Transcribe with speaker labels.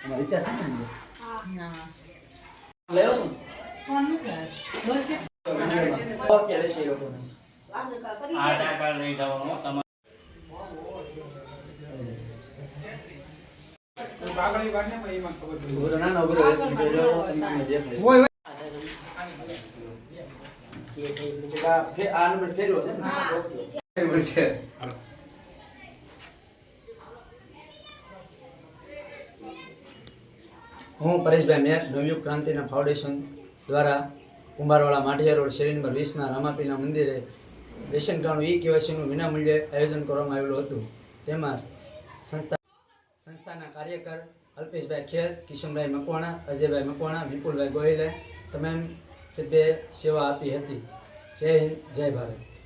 Speaker 1: અમારી ઈચ્છા છે ને લેવો છે અત્યારે છે એ લોકોને ઊભો રહો, ના હું પરેશભાઈ મેર, નવયુગ ક્રાંતિના ફાઉન્ડેશન દ્વારા કુંભારવાળા માઠિયા રોડ શેરી નંબર વીસના રામાપીના મંદિરે રેશન કાર્ડ ઈ કેવાયસીનું વિનામૂલ્યે આયોજન કરવામાં આવેલું હતું. તેમાં સંસ્થા સંસ્થાના કાર્યકર અલ્પેશભાઈ ખેર, કિશનભાઈ મકવાણા, અજયભાઈ મકવાણા, વિપુલભાઈ ગોહિલે, તમામ સભ્યે સેવા આપી હતી. જય હિન્દ જય ભારત.